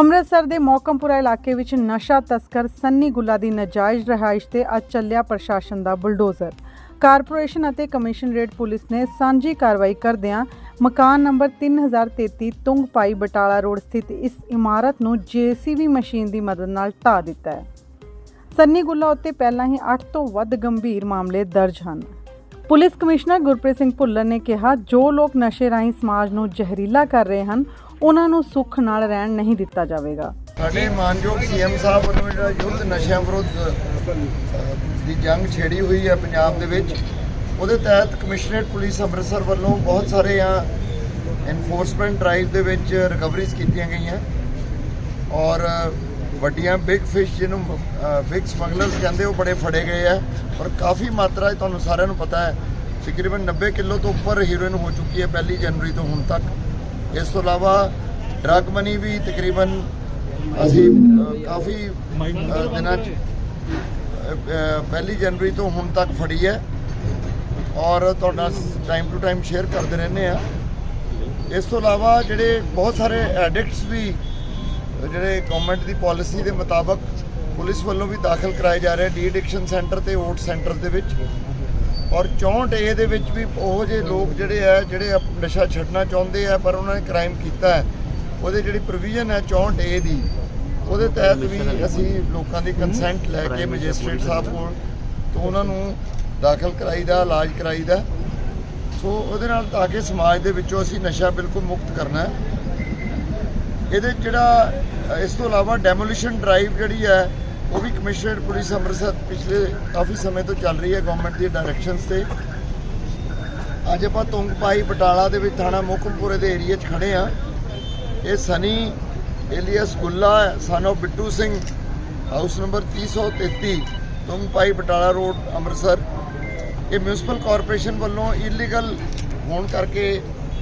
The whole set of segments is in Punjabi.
ਅੰਮ੍ਰਿਤਸਰ ਦੇ ਮੌਕਮਪੁਰਾ ਇਲਾਕੇ ਵਿੱਚ ਨਸ਼ਾ ਤਸਕਰ ਸੰਨੀ ਗੁੱਲਾ ਦੀ ਨਜਾਇਜ਼ ਰਿਹਾਇਸ਼ ਤੇ ਅੱਜ ਚੱਲਿਆ ਪ੍ਰਸ਼ਾਸਨ ਦਾ ਬੁਲਡੋਜ਼ਰ। ਕਾਰਪੋਰੇਸ਼ਨ ਅਤੇ ਕਮਿਸ਼ਨਰੇਟ ਪੁਲਿਸ ਨੇ ਸਾਂਝੀ ਕਾਰਵਾਈ ਕਰਦਿਆਂ ਮਕਾਨ ਨੰਬਰ 3033 ਤੁੰਗਪਾਈ ਬਟਾਲਾ ਰੋਡ ਸਥਿਤ ਇਸ ਇਮਾਰਤ ਨੂੰ ਜੀਸੀਬੀ ਮਸ਼ੀਨ ਦੀ ਮਦਦ ਨਾਲ ਢਾਹ ਦਿੱਤਾ ਹੈ। ਸੰਨੀ ਗੁੱਲਾ ਉੱਤੇ ਪਹਿਲਾਂ ਹੀ 8 ਤੋਂ ਵੱਧ ਗੰਭੀਰ ਮਾਮਲੇ ਦਰਜ ਹਨ। ਪੁਲਿਸ ਕਮਿਸ਼ਨਰ ਗੁਰਪ੍ਰੀਤ ਸਿੰਘ ਭੁੱਲਰ ਨੇ ਕਿਹਾ, ਜੋ ਲੋਕ ਨਸ਼ੇ ਰਾਹੀਂ ਸਮਾਜ ਨੂੰ ਜ਼ਹਿਰੀਲਾ ਕਰ ਰਹੇ ਹਨ ਉਹਨਾਂ ਨੂੰ ਸੁੱਖ ਨਾਲ ਰਹਿਣ ਨਹੀਂ ਦਿੱਤਾ ਜਾਵੇਗਾ। ਸਾਡੇ ਮਾਨਯੋਗ ਸੀਐਮ ਸਾਹਿਬ ਵੱਲੋਂ ਜਿਹੜਾ ਯੁੱਧ ਨਸ਼ਿਆਂ ਵਿਰੁੱਧ ਦੀ ਜੰਗ ਛੇੜੀ ਹੋਈ ਹੈ ਪੰਜਾਬ ਦੇ ਵਿੱਚ, ਉਹਦੇ ਤਹਿਤ ਕਮਿਸ਼ਨਰੇਟ ਪੁਲਿਸ ਅੰਮ੍ਰਿਤਸਰ ਵੱਲੋਂ ਬਹੁਤ ਸਾਰੇ ਆ ਐਨਫੋਰਸਮੈਂਟ ਡਰਾਈਵ ਦੇ ਵਿੱਚ ਰਿਕਵਰੀਜ਼ ਕੀਤੀਆਂ ਗਈਆਂ। ਔਰ ਵੱਡੀਆਂ ਬਿਗ ਫਿਸ਼ ਜਿਹਨੂੰ ਬਿਗ ਸਮਗਲਰਸ ਕਹਿੰਦੇ ਉਹ ਬੜੇ ਫੜੇ ਗਏ ਆ। ਔਰ ਕਾਫੀ ਮਾਤਰਾ ਤੁਹਾਨੂੰ ਸਾਰਿਆਂ ਨੂੰ ਪਤਾ ਹੈ, ਤਕਰੀਬਨ 90 ਕਿਲੋ ਤੋਂ ਉੱਪਰ ਹੀਰੋਇਨ ਹੋ ਚੁੱਕੀ ਹੈ ਪਹਿਲੀ ਜਨਵਰੀ ਤੋਂ ਹੁਣ ਤੱਕ। ਇਸ ਤੋਂ ਇਲਾਵਾ ਡਰੱਗ ਮਨੀ ਵੀ ਤਕਰੀਬਨ ਅਸੀਂ ਕਾਫੀ ਦਿਨਾਂ 'ਚ ਪਹਿਲੀ ਜਨਵਰੀ ਤੋਂ ਹੁਣ ਤੱਕ ਫੜੀ ਹੈ ਔਰ ਤੁਹਾਡਾ ਟਾਈਮ ਟੂ ਟਾਈਮ ਸ਼ੇਅਰ ਕਰਦੇ ਰਹਿੰਦੇ ਆ ਇਸ ਤੋਂ ਇਲਾਵਾ ਜਿਹੜੇ ਬਹੁਤ ਸਾਰੇ ਐਡਿਕਟਸ ਵੀ, ਜਿਹੜੇ ਗਵਰਨਮੈਂਟ ਦੀ ਪਾਲਿਸੀ ਦੇ ਮੁਤਾਬਕ ਪੁਲਿਸ ਵੱਲੋਂ ਵੀ ਦਾਖਲ ਕਰਾਏ ਜਾ ਰਹੇ ਡੀ ਐਡਿਕਸ਼ਨ ਸੈਂਟਰ ਤੇ ਓਟ ਸੈਂਟਰ ਦੇ ਵਿੱਚ। ਔਰ 64 ਏ ਦੇ ਵਿੱਚ ਵੀ ਉਹ ਜਿਹੇ ਲੋਕ ਜਿਹੜੇ ਆ ਜਿਹੜੇ ਨਸ਼ਾ ਛੱਡਣਾ ਚਾਹੁੰਦੇ ਆ ਪਰ ਉਹਨਾਂ ਨੇ ਕ੍ਰਾਈਮ ਕੀਤਾ ਹੈ। ਉਹਦੇ ਜਿਹੜੀ ਪ੍ਰੋਵੀਜ਼ਨ ਹੈ 64 ਏ ਦੀ ਉਹਦੇ ਤਹਿਤ ਵੀ ਅਸੀਂ ਲੋਕਾਂ ਦੀ ਕੰਸੈਂਟ ਲੈ ਕੇ ਮੈਜਿਸਟ੍ਰੇਟ ਸਾਹਿਬ ਕੋਲ ਤੋਂ ਉਹਨਾਂ ਨੂੰ ਦਾਖਲ ਕਰਾਈਦਾ ਇਲਾਜ ਕਰਾਈਦਾ। ਸੋ ਉਹਦੇ ਨਾਲ ਤਾਂ ਕਿ ਸਮਾਜ ਦੇ ਵਿੱਚੋਂ ਅਸੀਂ ਨਸ਼ਾ ਬਿਲਕੁਲ ਮੁਕਤ ਕਰਨਾ ਹੈ। ਇਹਦੇ ਜਿਹੜਾ ਇਸ ਤੋਂ ਇਲਾਵਾ ਡੈਮੋਲੀਸ਼ਨ ਡਰਾਈਵ ਜਿਹੜੀ ਹੈ ਉਹ ਵੀ ਕਮਿਸ਼ਨਰੇਟ ਪੁਲਿਸ ਅੰਮ੍ਰਿਤਸਰ ਪਿਛਲੇ ਕਾਫੀ ਸਮੇਂ ਤੋਂ ਚੱਲ ਰਹੀ ਹੈ ਗਵਰਨਮੈਂਟ ਦੀ ਡਾਇਰੈਕਸ਼ਨਸ ਤੇ। ਅੱਜ ਆਪਾਂ ਤੁੰਗਪਾਈ ਬਟਾਲਾ ਦੇ ਵਿੱਚ ਥਾਣਾ ਮੋਕਮਪੁਰੇ ਦੇ ਏਰੀਆ 'ਚ ਖੜੇ ਆ ਇਹ Sunny alias Gulla son of Bittu Singh. House number 333 Tungpai Batala road Amritsar. ਇਹ ਮਿਊਨਿਸਪਲ ਕਾਰਪੋਰੇਸ਼ਨ ਵੱਲੋਂ ਇਲੀਗਲ ਹੋਣ ਕਰਕੇ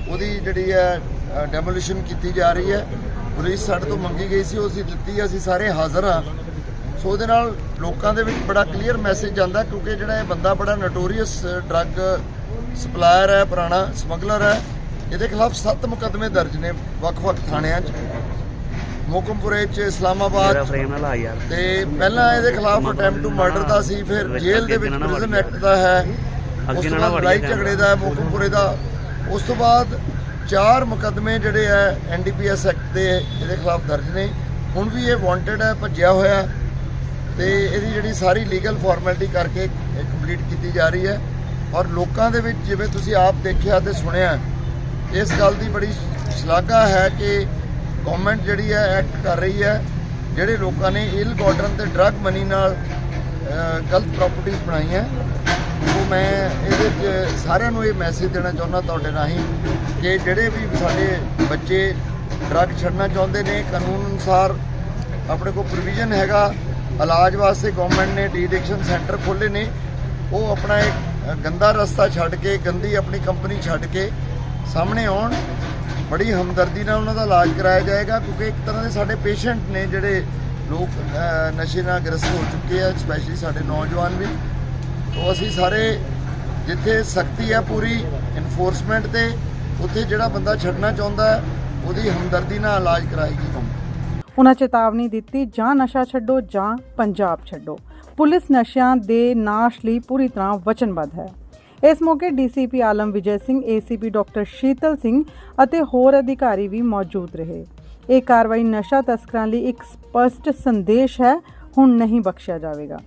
ਉਹਦੀ ਜਿਹੜੀ ਹੈ ਡੈਮੋਲੀਸ਼ਨ ਕੀਤੀ ਜਾ ਰਹੀ ਹੈ। ਪੁਲਿਸ ਸਾਡੇ ਤੋਂ ਮੰਗੀ ਗਈ ਸੀ, ਉਹ ਅਸੀਂ ਦਿੱਤੀ ਅਸੀਂ ਸਾਰੇ ਹਾਜ਼ਰ ਹਾਂ। ਸੋ ਉਹਦੇ ਨਾਲ ਲੋਕਾਂ ਦੇ ਵਿੱਚ ਬੜਾ ਕਲੀਅਰ ਮੈਸੇਜ ਜਾਂਦਾ ਕਿਉਂਕਿ ਜਿਹੜਾ ਇਹ ਬੰਦਾ ਬੜਾ ਨੋਟੋਰੀਅਸ ਡਰੱਗ ਸਪਲਾਇਰ ਹੈ ਪੁਰਾਣਾ ਸਮਗਲਰ ਹੈ ਇਹਦੇ ਖਿਲਾਫ 7 ਮੁਕੱਦਮੇ ਦਰਜ ਨੇ ਵੱਖ-ਵੱਖ ਥਾਣਿਆਂ 'ਚ। ਮੋਕਮਪੁਰੇ 'ਚ ਇਸਲਾਮਾਬਾਦ ਆ ਤੇ ਪਹਿਲਾਂ ਇਹਦੇ ਖਿਲਾਫ ਅਟੈਂਪਟ ਟੂ ਮਰਡਰ ਦਾ ਸੀ ਫਿਰ ਜੇਲ੍ਹ ਦੇ ਵਿੱਚ ਪ੍ਰਿਜ਼ਨ ਐਕਟ ਦਾ ਹੈ ਉਸ ਅੱਗੇ ਤੋਂ ਬਾਅਦ ਲੜਾਈ। ਝਗੜੇ ਦਾ ਮੋਕਮਪੁਰੇ ਦਾ। ਉਸ ਤੋਂ ਬਾਅਦ ਚਾਰ ਮੁਕੱਦਮੇ ਜਿਹੜੇ ਹੈ ਐਨਡੀਪੀਐਸ ਐਕਟ ਦੇ ਇਹਦੇ ਖਿਲਾਫ ਦਰਜ ਨੇ। ਹੁਣ ਵੀ ਇਹ ਵਾਂਟਡ ਹੈ ਭੱਜਿਆ ਹੋਇਆ ਇਹਦੀ ਜਿਹੜੀ ਸਾਰੀ ਲੀਗਲ ਫਾਰਮੈਲਿਟੀ ਕਰਕੇ ਕੰਪਲੀਟ ਕੀਤੀ ਜਾ ਰਹੀ ਹੈ। ਔਰ ਲੋਕਾਂ ਦੇ ਵਿੱਚ ਜਿਵੇਂ ਤੁਸੀਂ ਆਪ ਦੇਖਿਆ ਤੇ ਸੁਣਿਆ, ਇਸ ਗੱਲ ਦੀ ਬੜੀ ਸ਼ਲਾਘਾ ਹੈ ਕਿ ਗਵਰਨਮੈਂਟ ਜਿਹੜੀ ਹੈ ਐਕਟ ਕਰ ਰਹੀ ਹੈ, ਜਿਹੜੇ ਲੋਕਾਂ ਨੇ ਇਲ ਗਾਰਡਨ ਤੇ ਡਰੱਗ ਮਨੀ ਨਾਲ ਗਲਤ ਪ੍ਰਾਪਰਟੀਆਂ ਬਣਾਈਆਂ। ਉਹ ਮੈਂ ਇਹਦੇ 'ਚ ਸਾਰਿਆਂ ਨੂੰ ਇਹ ਮੈਸੇਜ ਦੇਣਾ ਚਾਹੁੰਦਾ ਤੁਹਾਡੇ ਰਾਹੀਂ ਕਿ ਜਿਹੜੇ ਵੀ ਸਾਡੇ ਬੱਚੇ ਡਰੱਗ ਛੱਡਣਾ ਚਾਹੁੰਦੇ ਨੇ, ਕਾਨੂੰਨ ਅਨੁਸਾਰ ਆਪਣੇ ਕੋਲ ਪ੍ਰੋਵੀਜ਼ਨ ਹੈਗਾ। ਇਲਾਜ ਵਾਸਤੇ ਗਵਰਨਮੈਂਟ ਨੇ ਡੀਡਿਕਸ਼ਨ ਸੈਂਟਰ ਖੋਲ੍ਹੇ ਨੇ। ਉਹ ਆਪਣਾ ਇੱਕ ਗੰਦਾ ਰਸਤਾ ਛੱਡ ਕੇ, ਗੰਦੀ ਆਪਣੀ ਕੰਪਨੀ ਛੱਡ ਕੇ ਸਾਹਮਣੇ ਆਉਣ। ਬੜੀ ਹਮਦਰਦੀ ਨਾਲ ਉਹਨਾਂ ਦਾ ਇਲਾਜ ਕਰਾਇਆ ਜਾਏਗਾ, ਕਿਉਂਕਿ ਇੱਕ ਤਰ੍ਹਾਂ ਦੇ ਸਾਡੇ ਪੇਸ਼ੈਂਟ ਨੇ ਜਿਹੜੇ ਲੋਕ ਨਸ਼ੇ ਨਾਲ ਗ੍ਰਸਤ ਹੋ ਚੁੱਕੇ ਆ ਸਪੈਸ਼ਲੀ ਸਾਡੇ ਨੌਜਵਾਨ ਵੀ। ਤੋਂ ਅਸੀਂ ਸਾਰੇ ਜਿੱਥੇ ਸਖਤੀ ਹੈ ਪੂਰੀ ਇਨਫੋਰਸਮੈਂਟ ਤੇ, ਉੱਥੇ ਜਿਹੜਾ ਬੰਦਾ ਛੱਡਣਾ ਚਾਹੁੰਦਾ, ਉਹਦੀ ਹਮਦਰਦੀ ਨਾਲ ਇਲਾਜ ਕਰਾਏਗੀ ਉਹਨਾਂ ਚੇਤਾਵਨੀ ਦਿੱਤੀ, ਜਾਂ ਨਸ਼ਾ ਛੱਡੋ ਜਾਂ ਪੰਜਾਬ ਛੱਡੋ। ਪੁਲਿਸ ਨਸ਼ਿਆਂ ਦੇ ਨਾਸ਼ ਲਈ ਪੂਰੀ ਤਰ੍ਹਾਂ ਵਚਨਬੱਧ ਹੈ। ਇਸ ਮੌਕੇ DCP Alam Vijay Singh, ACP doctor Sheetal Singh ਅਤੇ ਹੋਰ ਅਧਿਕਾਰੀ ਵੀ ਮੌਜੂਦ ਰਹੇ। ਇਹ ਕਾਰਵਾਈ ਨਸ਼ਾ ਤਸਕਰਾਂ ਲਈ ਇੱਕ ਸਪਸ਼ਟ ਸੰਦੇਸ਼ ਹੈ, ਹੁਣ ਨਹੀਂ ਬਖਸ਼ਿਆ ਜਾਵੇਗਾ।